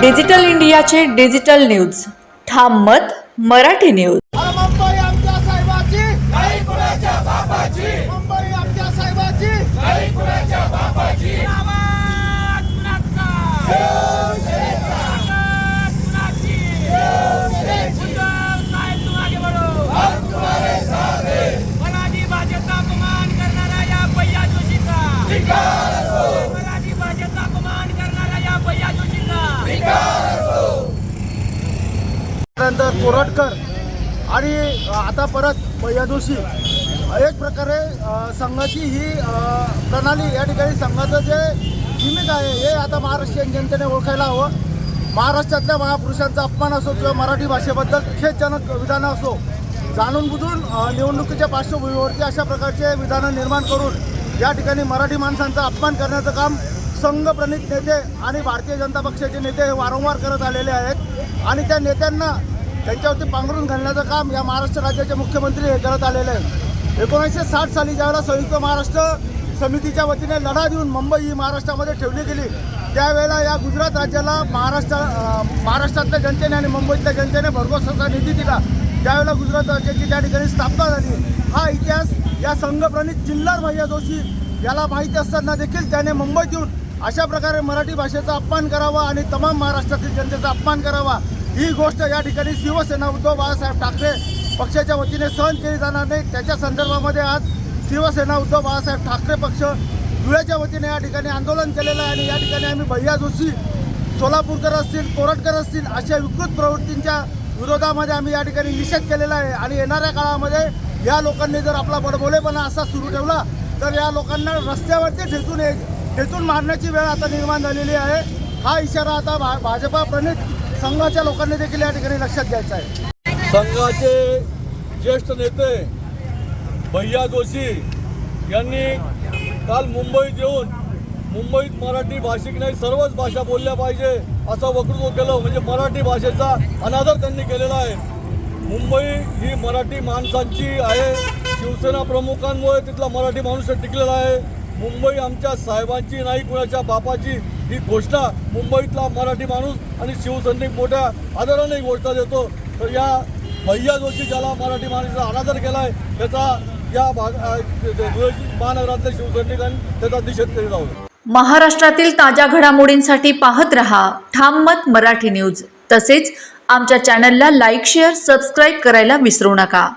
Digital इंडियाचे digital news. ठाम मत मराठी न्यूज. साहेबाची नाही कुणाच्या बापाची मुंबई आमच्या साहेबाची नाही कुणाच्या बापाची मराठी भाषेचा अपमान करणारा या भैया जोशीचा मराठी भाषेचा अपमान करणारा या भैया जोशीचा त्यानंतर कोरटकर आणि आता परत भैया जोशी एक प्रकारे संघाची ही प्रणाली या ठिकाणी संघाचं जे गिमिक आहे हे आता महाराष्ट्रीयन जनतेने ओळखायला हवं. महाराष्ट्रातल्या महापुरुषांचा अपमान असो किंवा मराठी भाषेबद्दल खेदजनक विधानं असो जाणून बुजून निवडणुकीच्या पार्श्वभूमीवरती अशा प्रकारचे विधानं निर्माण करून या ठिकाणी मराठी माणसांचा अपमान करण्याचं काम संघप्रणित नेते आणि भारतीय जनता पक्षाचे नेते हे वारंवार करत आलेले आहेत. आणि त्या नेत्यांना त्यांच्यावरती पांघरून घालण्याचं काम या महाराष्ट्र राज्याचे मुख्यमंत्री हे करत आलेले आहेत. एकोणीसशे साठ साली ज्यावेळेला संयुक्त महाराष्ट्र समितीच्या वतीने लढा देऊन मुंबई ही महाराष्ट्रामध्ये ठेवली गेली त्यावेळेला या गुजरात राज्याला महाराष्ट्र महाराष्ट्रातल्या जनतेने आणि मुंबईतल्या जनतेने भरघोस असा निधी दिला. त्यावेळेला गुजरात राज्याची त्या ठिकाणी स्थापना झाली. हा इतिहास या संघप्रणित चिल्लर भैया जोशी याला माहिती असताना देखील त्याने मुंबईत येऊन अशा प्रकारे मराठी भाषेचा अपमान करावा आणि तमाम महाराष्ट्रातील जनतेचा अपमान करावा. ही गोष्ट या ठिकाणी शिवसेना उद्धव बाळासाहेब ठाकरे पक्षाच्या वतीने सहन केली जाणार नाही. त्याच्या संदर्भामध्ये आज शिवसेना उद्धव बाळासाहेब ठाकरे पक्ष धुळ्याच्या वतीने या ठिकाणी आंदोलन केलेलं आहे आणि या ठिकाणी आम्ही भैया जोशी सोलापूरकर असतील कोरटकर असतील अशा विकृत प्रवृत्तींच्या विरोधामध्ये आम्ही या ठिकाणी निषेध केलेला आहे. आणि येणाऱ्या काळामध्ये या लोकांनी जर आपला बडबोलेपणा असा सुरू ठेवला तर या लोकांना रस्त्यावरती ठेचून ठेचून मारण्याची वेळ आता निर्माण झालेली आहे. हा इशारा आता भा भाजपा प्रणित संघाच्या लोकांनी देखील या ठिकाणी लक्षात घ्यायचं आहे. संघाचे ज्येष्ठ नेते भैया जोशी यांनी काल मुंबईत येऊन मुंबईत मराठी भाषिक नाही सर्वच भाषा बोलल्या पाहिजे असं वक्तव्य केलं. म्हणजे मराठी भाषेचा अनादर त्यांनी केलेला आहे. मुंबई ही मराठी माणसांची आहे. शिवसेना प्रमुखांमुळे तिथला मराठी माणूस टिकलेला आहे. मुंबई आमच्या साहेबांची नाही कुणाच्या बापाची. ही घोषणा मुंबईतला मराठी माणूस आणि शिवसैनिक मोठ्या आदराने ही घोषणा देतो. तर या भैया जोशी ज्याला मराठी माणसाचा अनादर केला आहे त्याचा या भाग महानगरातल्या शिवसैनिकांनी त्याचा निषेध करीत आहोत. महाराष्ट्रातील ताज्या घडामोडींसाठी पाहत रहा ठाम मत मराठी न्यूज. तसेच आमच्या चॅनलला लाईक शेअर सबस्क्राईब करायला विसरू नका.